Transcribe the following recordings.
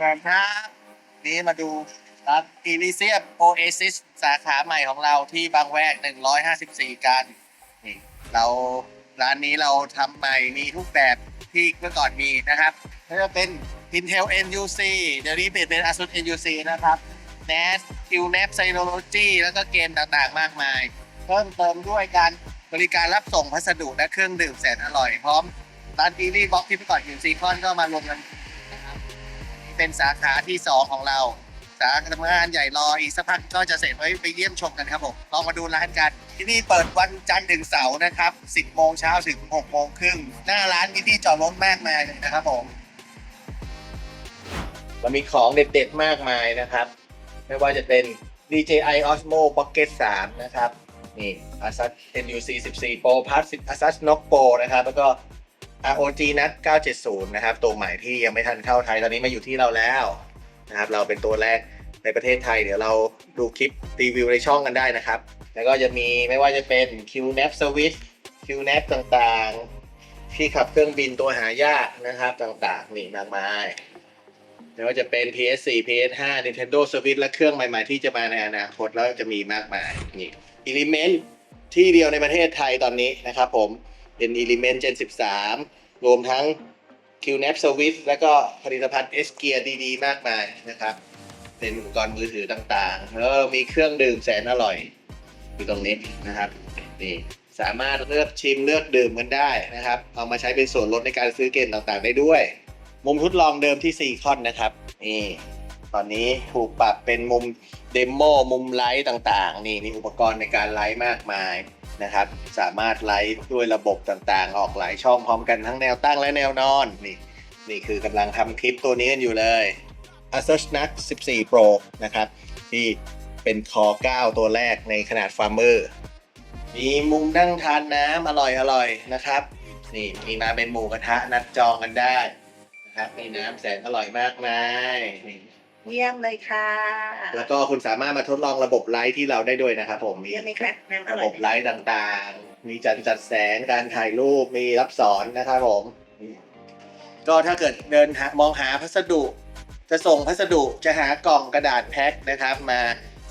ครับนี่มาดูครับอีลิเซียมโอเอซิสสาขาใหม่ของเราที่บางแวก 154 กันนี่เราร้านนี้เราทำใหม่มีทุกแบบที่เมื่อก่อนมีนะครับก็จะเป็น Intel NUC เดี๋ยวนี้เปลี่ยนเป็น ASUS NUC นะครับ NAS QNAP Synology แล้วก็เกมต่างๆ มากมาย เพิ่มเติมด้วยการบริการรับส่งพัสดุและเครื่องดื่มแสนอร่อย พร้อมร้านอีลี่บ็อกที่เมื่อก่อนอยู่ซีคอนก็มารวมกัน เป็นสาขาที่ 2 ของเรา สาขาทำงานใหญ่รออีกสักพักก็จะเสร็จไว้ไปเยี่ยมชมกันครับผมลองมาดูร้านกัน ที่นี่เปิดวันจันทร์ถึงเสาร์นะครับ 10 โมงเช้าถึง 6 โมงครึ่ง หน้าร้านมีที่จอดรถมากมายเลยนะครับผมเรามีของเด็ดๆ มากมายนะครับ ไม่ว่าจะเป็น DJI Osmo Pocket 3 นะครับ นี่ Asus NUC 14 Pro Plus Asus Knox Pro นะครับ แล้วก็ ROG NUT 970 นะครับ ตัวใหม่ที่ยังไม่ทันเข้าไทย ตอนนี้มาอยู่ที่เราแล้วนะครับ เราเป็นตัวแรกในประเทศไทย เดี๋ยวเราดูคลิปรีวิวในช่องกันได้นะครับ แล้วก็จะมีไม่ว่าจะเป็น QNAP Switch QNAP ต่างๆ ที่ขับเครื่องบินตัวหายากนะครับต่างๆ นี่มากมายไม่ว่าจะเป็น PS4 PS5 Nintendo Switch และเครื่องใหม่ๆ ที่จะมาในอนาคตแล้วจะมีมากมายนี่ Element ที่เดียวในประเทศไทยตอนนี้นะครับผม เป็น Element Gen 13 รวมทั้ง QNAP Service แล้วก็ผลิตภัณฑ์ S Gear ดีๆ มากมายนะครับ เป็นอุปกรณ์มือถือต่างๆแล้วมีเครื่องดื่มแสนอร่อย อยู่ตรงนี้นะครับนี่สามารถเลือกชิมเลือกดื่มกันได้นะครับ เอามาใช้เป็นส่วนลดในการซื้อเกมต่างๆ ได้ด้วย มุมทดลองเดิมที่ซีคอนนะครับนี่ ตอนนี้ถูกปรับเป็นมุมเดโมมุมไลท์ต่างๆ นี่มีอุปกรณ์ในการไลท์มากมายนะครับ สามารถไลฟ์ด้วยระบบต่างๆ ออกหลายช่องพร้อมกันทั้งแนวตั้งและแนวนอนนี่นี่คือกำลังทำคลิปตัวนี้กันอยู่เลย Asus NUC 14 Pro นะครับ ที่เป็นคอ 9 ตัวแรกในขนาดฟาร์เมอร์มีมุมนั่งทานน้ำอร่อยๆนะครับ นี่มีมาเป็นหมูกระทะนัดจองกันได้นะครับมีน้ำแสนอร่อยมากมายนี่ เยี่ยมเลยค่ะ แล้วก็คุณสามารถมาทดลองระบบไลท์ที่เราได้ด้วยนะครับผมมีเยี่ยมไหมคะน้ำอระร่บอยบไลท์ต่างๆ มีจัดจัดแสงการถ่ายรูปมีรับสอนนะครับผม ก็ถ้าเกิดเดินหามองหาพัสดุ จะส่งพัสดุจะหากล่องกระดาษแพ็คนะครับ มา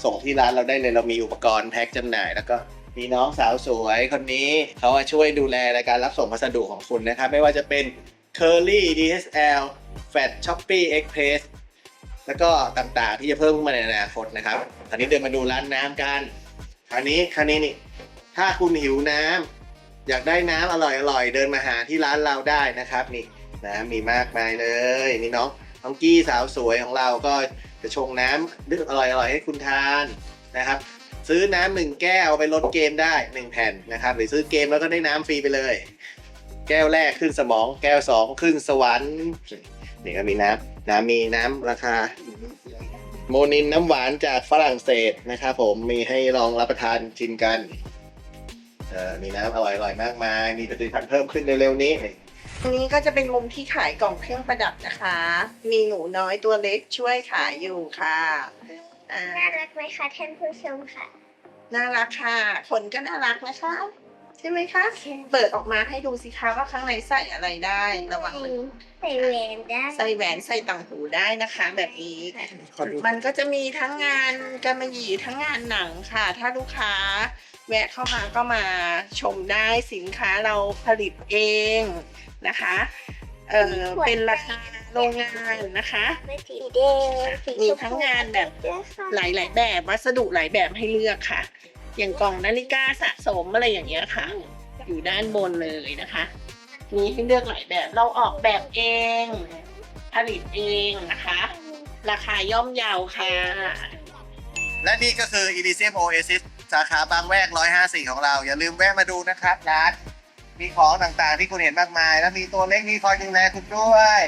ส่งที่ร้านเราได้เลยเรามีอุปกรณ์แพ็คจำหน่าย แล้วก็มีน้องสาวสวยคนนี้เขามาช่วยดูแลในการรับส่งพัสดุของคุณนะครับ ไม่ว่าจะเป็น Curly DHL Fat Shopee Express แล้วก็ต่างๆที่จะเพิ่มขึ้นมาในอนาคตนะครับตอนนี้เดินมาดูร้านน้ำกันคราวนี้คราวนี้นี่ถ้าคุณหิวน้ำอยากได้น้ำอร่อยอร่อยเดินมาหาที่ร้านเราได้นะครับนี่น้ำมีมากมายเลยนี่น้องน้องกี้สาวสวยของเราก็จะชงน้ำดึกอร่อยอร่อยให้คุณทานนะครับ ซื้อน้ำหนึ่งแก้วเอาไปลดเกมได้หนึ่งแผ่นนะครับหรือซื้อเกมแล้วก็ได้น้ำฟรีไปเลย แก้วแรกขึ้นสมอง แก้วสองขึ้นสวรรค์ นี่ก็มีน้ำน้ำมีน้ำราคา โมนินน้ำหวานจากฝรั่งเศสนะครับผมมีให้ลองรับประทานชิมกันเออมีน้ำอร่อยๆมากมาย มีผลิตภัณฑ์เพิ่มขึ้นเร็วๆนี้อันนี้ก็จะเป็นมุมที่ขายกล่องเครื่องประดับนะคะ มีหนูน้อยตัวเล็กช่วยขายอยู่ค่ะอ่าน่ารักไหมคะท่านผู้ชมค่ะ น่ารักค่ะ คนก็น่ารักนะคะ ใช่ไหมคะ เปิดออกมาให้ดูสิคะว่าข้างในใส่อะไรได้ระวังมันใส่แหวนได้ใส่แหวนใส่ต่างหูได้นะคะ แบบนี้ มันก็จะมีทั้งงานกำมะหยี่ทั้งงานหนังค่ะ ถ้าลูกค้าแวะเข้ามาก็มาชมได้สินค้าเราผลิตเองนะคะ เออเป็นราคาโรงงานนะคะไม่สีแดงสีมีชมทั้งพูงานแบบด้วยค่ะหลายๆแบบวัสดุหลายแบบให้เลือกค่ะ อย่างกล่องนาฬิกาสะสมอะไรอย่างเงี้ยค่ะ อยู่ด้านบนเลยนะคะ มีให้เลือกหลายแบบเราออกแบบเอง ผลิตเองนะคะ ราคาย่อมเยาวค่ะ และนี่ก็คือ Elysium Oasis สาขาบางแวก 154 ของเรา อย่าลืมแวะมาดูนะครับร้านมีของต่างๆที่คุณเห็นมากมาย แล้วมีตัวเล็กมีคอยดูแลคุณด้วย